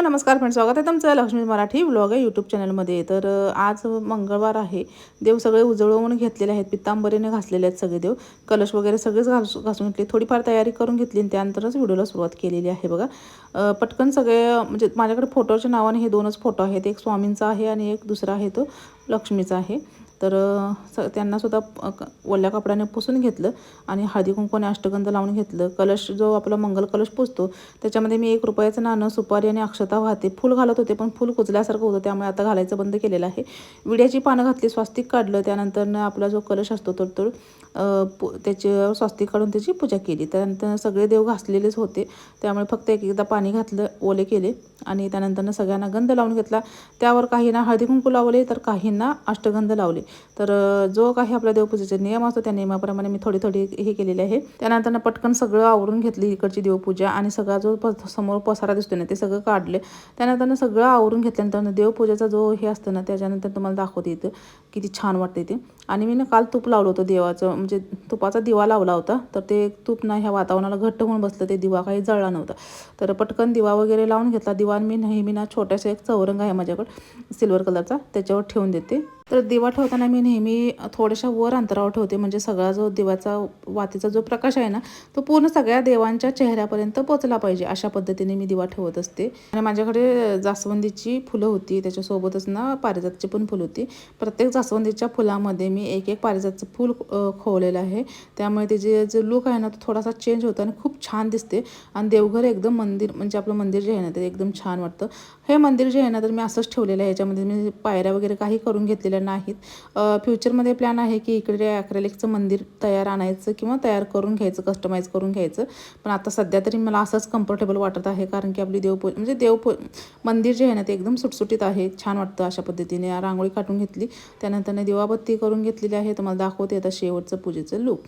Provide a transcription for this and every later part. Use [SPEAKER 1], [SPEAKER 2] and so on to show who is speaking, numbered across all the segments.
[SPEAKER 1] Hello नमस्कार friend स्वागत आहे तुमचं लक्ष्मी मराठी ब्लॉग आहे यूट्यूब चॅनलमध्ये तर आज मंगळवार आहे. देव सगळे उजळवून घेतलेले आहेत पित्तांबरीने घासलेले आहेत सगळे देव. कलश वगैरे सगळेच घास घासून घेतले. थोडीफार तयारी करून घेतली आणि त्यानंतरच व्हिडिओला सुरुवात केलेली आहे बघा. पटकन सगळे म्हणजे माझ्याकडे फोटोच्या नावाने हे दोनच फोटो आहेत. एक स्वामींचा आहे आणि एक दुसरा आहे तो लक्ष्मीचा आहे. तर स त्यांनासुद्धा क- ओल्या कपड्याने पुसून घेतलं आणि हळदी कुंकूने अष्टगंध लावून घेतलं. कलश जो आपला मंगल कलश पुसतो त्याच्यामध्ये मी एक रुपयाचं नाणं सुपारी आणि अक्षता वाहते. फूल घालत होते पण फूल कुजल्यासारखं होतं त्यामुळे आता घालायचं बंद केलेलं आहे. विड्याची पानं घातली स्वास्तिक काढलं त्यानंतर आपला जो कलश असतो तर तो अ, पु त्याचे स्वास्तिक काढून त्याची पूजा केली. त्यानंतर सगळे देव घासलेलेच होते. त्यामुळे फक्त एक एकदा पाणी घातलं ओले केले आणि त्यानंतर सगळ्यांना गंध लावून घेतला. त्यावर काहींना हळदी कुंकू लावले तर काहींना अष्टगंध लावले. तर जो काही आपल्या देवपूजेचे नियम असतो त्या नियमाप्रमाणे मी थोडी थोडी हे केलेले आहे. त्यानंतर पटकन सगळं आवरून घेतली इकडची देवपूजा आणि सगळा जो प समोर पसारा दिसतो ना ते सगळं काढले. त्यानंतर सगळं आवरून घेतल्यानंतर देवपूजेचा जो हे असतं ना त्याच्यानंतर तुम्हाला दाखवते इथं. किती छान वाटते ते. आणि मी ना काल तूप लावलं होतं देवाचं म्हणजे तुपाचा दिवा लावला होता. तर ते तूप ना ह्या वातावरणाला घट्ट होऊन बसलं ते दिवा काही जळला नव्हता. तर पटकन दिवा वगैरे लावून घेतला. दिवा मी नेहमी ना छोट्याशा एक चौरंग आहे माझ्याकडे सिल्वर कलरचा. त्याच्यावर ठेवून देते. तर दिवा ठेवताना मी नेहमी थोड्याशा वर अंतरावर ठेवते. म्हणजे सगळा जो दिवाचा वातीचा जो प्रकाश आहे ना तो पूर्ण सगळ्या देवांच्या चेहऱ्यापर्यंत पोचला पाहिजे अशा पद्धतीने मी दिवा ठेवत असते. आणि माझ्याकडे जास्वंदीची फुलं होती त्याच्यासोबतच ना पारिजातची पण फुलं होती. प्रत्येक जास्वंदीच्या फुलामध्ये मी एक एक पारिजातचं फूल खोवलेलं आहे. त्यामुळे त्याचे जे लुक आहे ना तो थोडासा चेंज होतो आणि खूप छान दिसते. आणि देवघर एकदम मंदिर म्हणजे आपलं मंदिर जे आहे ना ते एकदम छान वाटतं. हे मंदिर जे आहे ना तर मी असंच ठेवलेलं आहे. याच्यामध्ये मी पायऱ्या वगैरे काही करून घेतलेल्या नाहीत फ्युचरमध्ये प्लॅन आहे की इकडे ॲक्रेलिकचं मंदिर तयार आणायचं किंवा तयार करून घ्यायचं कस्टमाइज करून घ्यायचं. पण आता सध्या तरी मला असंच कम्फर्टेबल वाटत आहे कारण की आपली देवपू म्हणजे देवपू मंदिर जे आहे ना ते एकदम सुटसुटीत आहे. छान वाटतं अशा पद्धतीने. रांगोळी काढून घेतली. त्यानंतर दिवाबत्ती करून घेतलेली आहे. तुम्हाला दाखवते आता शेवटचं पूजेचं लूक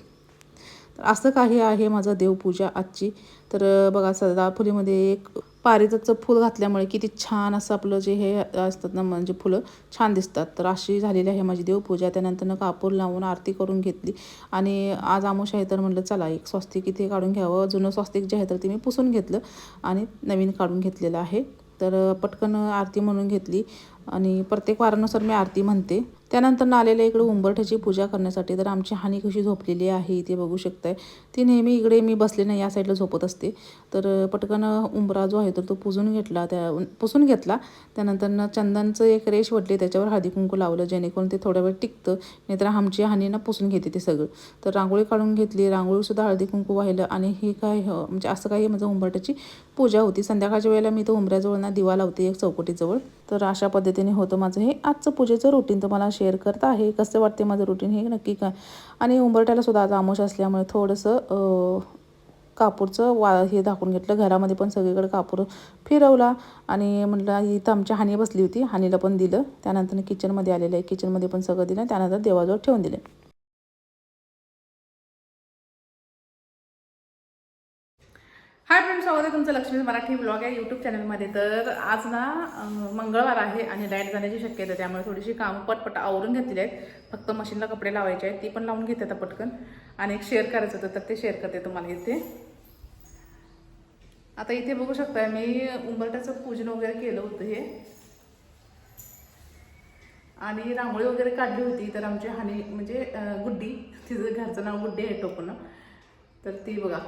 [SPEAKER 1] तर असं काही आहे माझं देवपूजा आजची. तर बघा सदाफुलीमध्ये एक पारिजातचं फूल घातल्यामुळे किती छान असं आपलं जे हे असतात ना म्हणजे फुलं छान दिसतात. तर अशी झालेली आहे माझी देवपूजा. त्यानंतरनं कापूर लावून आरती करून घेतली. आणि आज आमोश आहे तर म्हटलं चला एक स्वस्तिक इथे काढून घ्यावं. जुनं स्वस्तिक जे आहे तर ते मी पुसून घेतलं आणि नवीन काढून घेतलेलं आहे. तर पटकन आरती म्हणून घेतली. आणि प्रत्येक वारानुसार मी आरती म्हणते. त्यानंतर आलेल्या इकडे उंबरठ्याची पूजा करण्यासाठी तर आमची हानी कशी झोपलेली आहे इथे बघू शकताय. ती नेहमी इकडे मी बसले नाही या साईडला झोपत असते. तर पटकन उंबरा जो आहे तर तो पुजून घेतला त्या पुसून घेतला. त्यानंतर चंदनचं एक रेश वटली त्याच्यावर हळदी कुंकू लावलं जेणेकरून ते थोड्या वेळ टिकतं नाहीतर आमची हानी ना पुसून घेते ते सगळं. तर रांगोळी काढून घेतली रांगोळीसुद्धा हळदी कुंकू वाहिलं आणि ही काय म्हणजे असं काही माझं उंबरट्याची पूजा होती. संध्याकाळच्या वेळेला मी तो उंबऱ्याजवळ ना दिवा लावते एक चौकटीजवळ. तर अशा पद्धतीने होतं माझं हे. आजचं पूजेचं रुटीन तुम्हाला शेअर करत आहे. कसं वाटते माझं रुटीन हे नक्की काय? आणि उंबरट्याला सुद्धा आज आमोश असल्यामुळे थोडंसं कापूरचं वा हे दाखवून घेतलं. घरामध्ये पण सगळीकडे कापूर फिरवला आणि म्हटलं इथं आमची हानी बसली होती. हानीला पण दिलं. त्यानंतर किचनमध्ये आलेलं आहे. किचनमध्ये पण सगळं दिलं त्यानंतर देवाजवळ ठेवून दिले. हाय फ्रेंड्स स्वागत आहे तुमचं लक्ष्मी मराठी ब्लॉग आहे यूट्यूब चॅनलमध्ये तर आज ना मंगळवार आहे आणि लाइट जाण्याची शक्यता आहे त्यामुळे थोडीशी कामं पटपट आवरून घेतलेली आहेत. फक्त मशीनला कपडे लावायचे आहेत ती पण लावून घेते आता पटकन. आणि एक शेअर करायचं होतं तर ते शेअर करते तुम्हाला इथे. आता इथे बघू शकताय मी उंबरट्याचं पूजन वगैरे केलं होतं हे. आणि रांगोळी वगैरे काढली होती तर आमची हानी म्हणजे गुड्डी तिचं घरचं नाव गुड्डी आहे टोपण. तर ती बघा.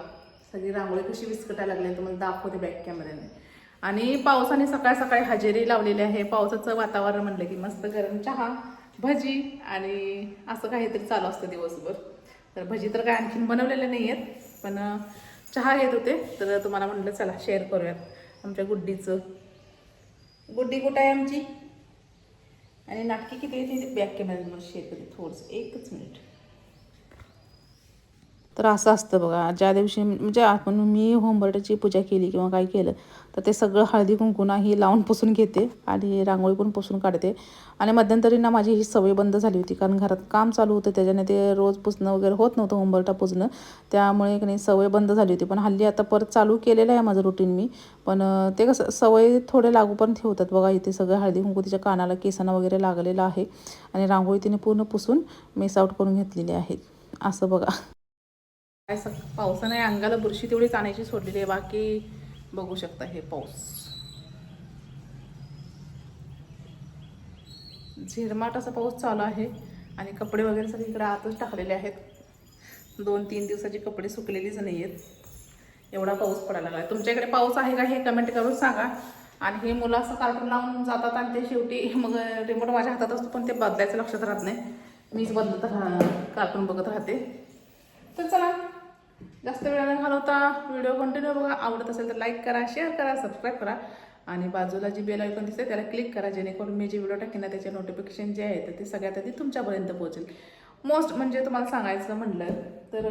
[SPEAKER 1] सगळी रांगोळी कशी विस्कटायला लागली तुम्हाला दाखवते बॅक कॅमेऱ्याने आणि पावसाने सकाळ सकाळी हजेरी लावलेली आहे. पावसाचं वातावरण म्हणलं की मस्त गरम चहा भजी आणि असं काहीतरी चालू असतं दिवसभर. तर भजी तर काय आणखीन बनवलेले नाही आहेत पण चहा घेत होते. तर तुम्हाला म्हटलं चला शेअर करूयात आमच्या गुड्डीचं. गुड्डी कुठं आहे आमची? आणि नाटकी किती येते बॅक कॅमेऱ्यावर शेअर करते थोडंसं एकच मिनिट तर असं असतं बघा. ज्या दिवशी म्हणजे आपण मी होमबर्टाची पूजा केली किंवा काय केलं तर ते सगळं हळदी कुंकुना ही लावून पुसून घेते आणि रांगोळी पण पुसून काढते. आणि मध्यंतरी ना माझी ही सवय बंद झाली होती कारण घरात काम चालू होतं त्याच्याने ते रोज पुसणं वगैरे होत नव्हतं होमबर्टा पुसणं. त्यामुळे की नाही सवय बंद झाली होती. पण हल्ली आता परत चालू केलेलं आहे माझं रुटीन मी. पण ते कसं सवय थोडे लागू पण ठेवतात बघा इथे सगळं. हळदी कुंकू तिच्या कानाला केसांना वगैरे लागलेलं आहे आणि रांगोळी तिने पूर्ण पुसून मेस आउट करून घेतलेली आहे. असं बघा. काय सक पावसाने अंगाला बुरशी तेवढीच आणायची सोडलेली आहे. बाकी बघू शकता हे पाऊस. झिरमाट असा पाऊस चालू आहे आणि कपडे वगैरे सगळे इकडे आतच टाकलेले आहेत. दोन तीन दिवसाचे कपडे सुकलेलीच नाही आहेत. एवढा पाऊस पडायला लागला तुमच्या इकडे पाऊस आहे का हे कमेंट करून सांगा. आणि हे मुलं असं कार्टून लावून जातात आणि ते शेवटी मग रिमोट माझ्या हातात असतो पण ते बदलायचं लक्षात राहत नाही. मीच बदलत राह कार्टून बघत राहते. तर चला जास्त वेळाने घालवता व्हिडिओ कंटिन्यू बघा. आवडत असेल तर लाईक करा शेअर करा सबस्क्राईब करा. आणि बाजूला जी बेल आयकॉन दिसते त्याला क्लिक करा जेणेकरून मी जे व्हिडिओ टाकेन ना त्याचे नोटिफिकेशन जे आहे तर ते सगळ्यात आधी तुमच्यापर्यंत पोहोचेल. मोस्ट म्हणजे तुम्हाला सांगायचं म्हटलं तर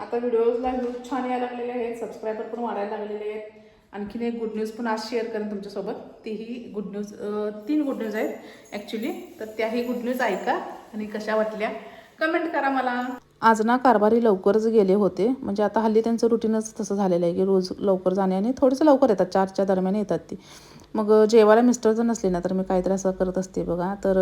[SPEAKER 1] आता व्हिडिओजला व्ह्यूज छान यायला लागलेले आहेत सबस्क्रायबर पण वाढायला लागलेले आहेत. आणखीन एक गुड न्यूज पण आज शेअर करेन तुमच्यासोबत. तीही गुड न्यूज तीन गुड न्यूज आहेत ॲक्च्युली तर त्याही गुड न्यूज ऐका आणि कशा वाटल्या कमेंट करा मला. आज ना कारभारी लवकरच गेले होते. म्हणजे आता हल्ली त्यांचं रुटीनच तसं झालेलं आहे की रोज लवकर जाणे आणि थोडंसं लवकर येतात. चारच्या दरम्यान येतात ती. मग जेवायला मिस्टर जर नसले ना तर मी काहीतरी असं करत असते बघा. तर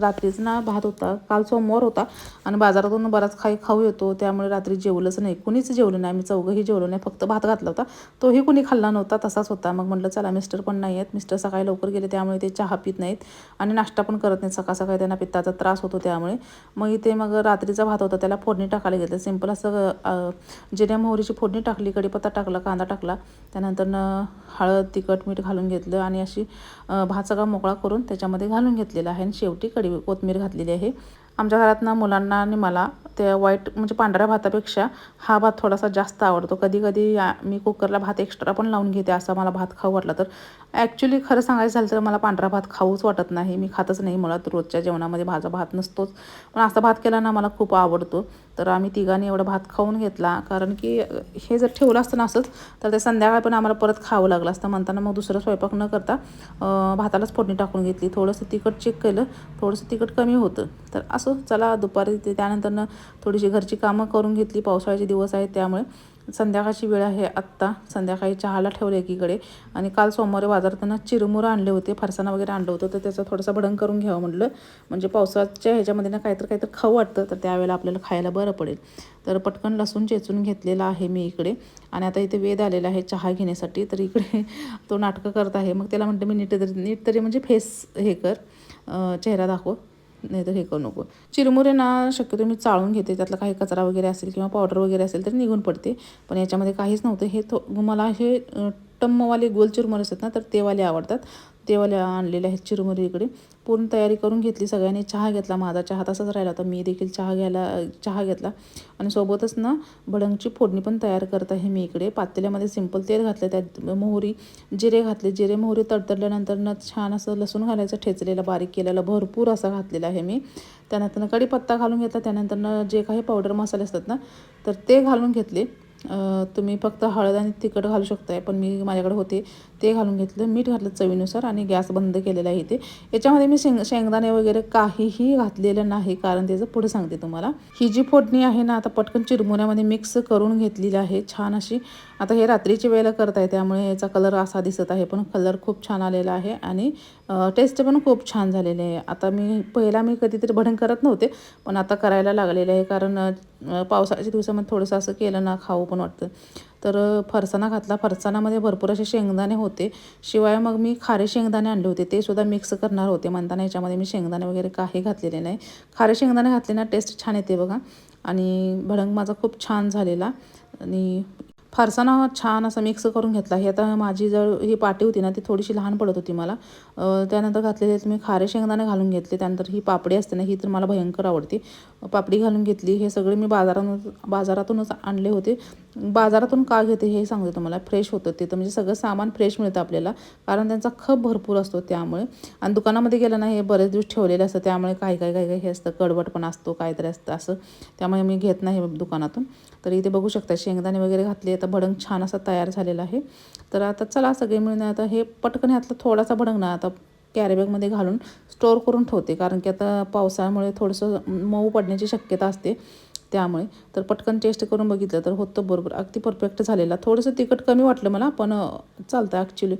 [SPEAKER 1] रात्रीच ना भात होता. काल सोमवार होता आणि बाजारातून बराच काही खाऊ येतो. त्यामुळे रात्री जेवलंच नाही. कुणीच जेवलं नाही. आम्ही चौघंही जेवलो नाही. फक्त भात घातला होता. तोही कुणी खाल्ला नव्हता. तसाच होता. मग म्हटलं चला मिस्टर पण नाही आहेत. मिस्टर सकाळी लवकर गेले त्यामुळे ते चहा पित नाहीत आणि नाश्ता पण करत नाहीत. सकाळ सकाळी त्यांना पित्ताचा त्रास होतो त्यामुळे. मग इथे मग रात्रीचा भात होता. त्याला फोडणी टाकायला घेतलं सिंपल असं जिऱ्या मोहरीची फोडणी टाकली. कढीपत्ता टाकला कांदा टाकला. त्यानंतर हळद तिखट मीठ घालून घेतलं. आणि अशी भात सगळा मोकळा करून त्याच्यामध्ये घालून घेतलेला आहे आणि शेवटी कडी कोथमीर घातलेली आहे. आमच्या घरात ना मुलांना आणि मला त्या वाईट म्हणजे पांढऱ्या भातापेक्षा हा भात थोडासा जास्त आवडतो. कधी कधी मी कुकरला भात एक्स्ट्रा पण लावून घेते असा मला भात खाऊ वाटला तर. ॲक्च्युली खरं सांगायचं झालं तर मला पांढरा भात खाऊच वाटत नाही. मी खातच नाही मुळात. रोजच्या जेवणामध्ये माझा भात नसतोच. पण असा भात केला ना मला खूप आवडतो. तर आम्ही तिघांनी एवढा भात खाऊन घेतला. कारण की हे जर ठेवलं असतं ना असंच तर ते संध्याकाळ पण आम्हाला परत खावं लागलं असतं. म्हणताना मग दुसरं स्वयंपाक न करता भातालाच फोडणी टाकून घेतली. थोडंसं तिखट चेक केलं. थोडंसं तिखट कमी होतं. तर असं चला दुपारी ते त्यानंतरनं थोडीशी घरची कामं करून घेतली. पावसाळ्याचे दिवस आहेत त्यामुळे संध्याकाळची वेळ आहे आत्ता. संध्याकाळी चहाला ठेवलं एकीकडे. आणि काल सोमवारी बाजारातून चिरमुरं आणले होते. फरसाणा वगैरे आणलं होतं. तर त्याचा थोडासा भडंग करून घ्यावं म्हटलं. म्हणजे पावसाच्या ह्याच्यामध्ये ना काहीतरी काहीतरी खाऊ वाटतं. तर त्यावेळेला आपल्याला खायला बरं पडेल. तर पटकन लसूण चेचून घेतलेला आहे मी इकडे. आणि आता इथे वेद आलेला आहे चहा घेण्यासाठी. तर इकडे तो नाटकं करत आहे. मग त्याला म्हणते मी नीट तरी नीट तरी म्हणजे फेस हे कर. चेहरा दाखव. नाही तर हे करू नको. चिरमुरे ना शक्यतो मी चाळून घेते. त्यातला काही कचरा वगैरे असेल किंवा पावडर वगैरे असेल तर निघून पडते. पण याच्यामध्ये काहीच नव्हतं. हे थो मला हे टम्मवाले गोल चिरमुरे असतात ना तर तेवाले आवडतात. तेवाल्या आणलेल्या आहेत चिरमुरी इकडे. पूर्ण तयारी करून घेतली सगळ्यांनी. चहा घेतला माझा. चहा तसाच राहिला होता. मी देखील चहा घ्यायला चहा घेतला. आणि सोबतच ना भडंगची फोडणी पण तयार करत आहे मी इकडे. पातेल्यामध्ये सिंपल तेल घातलं त्यात मोहरी जिरे घातले. जिरे मोहरी तडतडल्यानंतर ना छान असं लसूण घालायचं ठेचलेलं बारीक केलेलं भरपूर असं घातलेलं आहे मी. त्यानंतर कढीपत्ता घालून घेतला. त्यानंतर जे काही पावडर मसाले असतात ना तर ते घालून घेतले. तुम्ही फक्त हळद आणि तिखट घालू शकताय पण मी माझ्याकडे होते. ते घालून घेतलं मीठ घातलं चवीनुसार आणि गॅस बंद केलेला आहे इथे. याच्यामध्ये मी शेंग शेंगदाणे वगैरे काहीही घातलेलं नाही कारण त्याचं पुढे सांगते तुम्हाला. ही जी फोडणी आहे ना आता पटकन चिरमुऱ्यामध्ये मिक्स करून घेतलेली आहे छान अशी. आता हे रात्रीची वेळेला करत आहे त्यामुळे याचा कलर असा दिसत आहे पण कलर खूप छान आलेला आहे आणि टेस्ट पण खूप छान झालेले आहे. आता मी पहिला मी कधीतरी भडण करत नव्हते पण आता करायला लागलेले आहे कारण पावसाळ्याच्या दिवसामध्ये थोडंसं असं केलं ना खाऊ पण वाटतं. तर फरसाणा घातला. फरसाणामध्ये भरपूर असे शेंगदाणे होते. शिवाय मग मी खारे शेंगदाणे आणले होते. ते सुद्धा मिक्स करणार होते. म्हणताना याच्यामध्ये मी शेंगदाणे वगैरे काही घातलेले नाही. खारे शेंगदाणे घातले ना टेस्ट छान येते बघा. आणि भडंग माझा खूप छान झालेला. आणि फारसा ना छान असं मिक्स करून घेतला. हे आता माझी जर ही पाटी होती ना ती थोडीशी लहान पडत होती मला. त्यानंतर घातलेले मी खारे शेंगदाणे घालून घेतले. त्यानंतर ही पापडी असते ना ही तर मला भयंकर आवडते. पापडी घालून घेतली. हे सगळे मी बाजारातून बाजारातूनच आणले होते. बाजारातून का घेते हे सांगते तुम्हाला. फ्रेश होतं तिथं म्हणजे सगळं सामान फ्रेश मिळतं आपल्याला. कारण त्यांचा खप भरपूर असतो त्यामुळे. आणि दुकानामध्ये गेलं ना हे बरेच दिवस ठेवलेले असतं त्यामुळे काही काही काही काही हे असतं. कडवट पण असतो काहीतरी असतं असं. त्यामुळे मी घेत नाही दुकानातून. तर इथे बघू शकता शेंगदाणे वगैरे घातले आता भडंग छान असा तयार झालेला आहे. तर आता चला सगळे मिळून आता हे पटकन ह्यातलं थोडासा भडंग ना आता कॅरीबॅगमध्ये घालून स्टोअर करून ठेवते. कारण की आता पावसाळ्यामुळे थोडंसं मऊ पडण्याची शक्यता असते त्यामुळे. तर पटकन टेस्ट करून बघितलं तर होतं बरोबर. अगदी परफेक्ट झालेला. थोडंसं तिखट कमी वाटलं मला पण चालतं ॲक्च्युली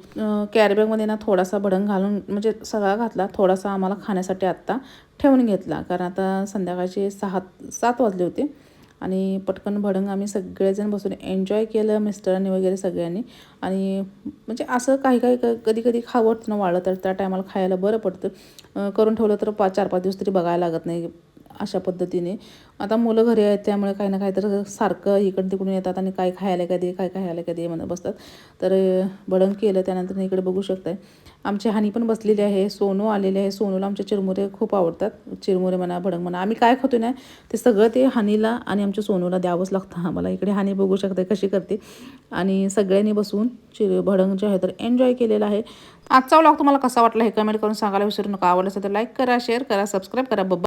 [SPEAKER 1] कॅरीबॅगमध्ये ना थोडासा भडंग घालून म्हणजे सगळा घातला थोडासा आम्हाला खाण्यासाठी आत्ता ठेवून घेतला. कारण आता संध्याकाळचे सहा सात वाजले होते. आणि पटकन भडंग आम्ही सगळेजण बसून एन्जॉय केलं मिस्टरांनी वगैरे सगळ्यांनी. आणि म्हणजे असं काही काही क- कधी कधी खावं ना वाळलं तर त्या टायमाला खायला बरं पडतं. करून ठेवलं तर पाच चार पाच दिवस तरी बघायला लागत नाही. अशा पद्धतीने. आता मुलं घरी आहेत त्यामुळे काही ना काही तर सारखं इकडं तिकडून येतात आणि काय खायला कधी काय खायला कधी म्हणत बसतात. तर भडंग केलं त्यानंतर इकडे बघू शकताय. आमची हानी पण बसलेली आहे सोनू आलेले आहे. सोनूला आमचे चिरमुरे खूप आवडतात. चिरमुरे म्हणा भडंग म्हणा आम्ही काय खातो ना ते सगळं ते हानीला आणि आमच्या सोनूला द्यावंच लागतं आम्हाला. इकडे हानी बघू शकते कशी करते. आणि सगळ्यांनी बसून चिर भडंग जे आहे तर एन्जॉय केलेला आहे. आजचा व्लॉग तुम्हाला कसा वाटला हे कमेंट करून सांगायला विसरू नका. आवडलं असेल तर लाईक करा शेअर करा सबस्क्राईब करा. बब्बा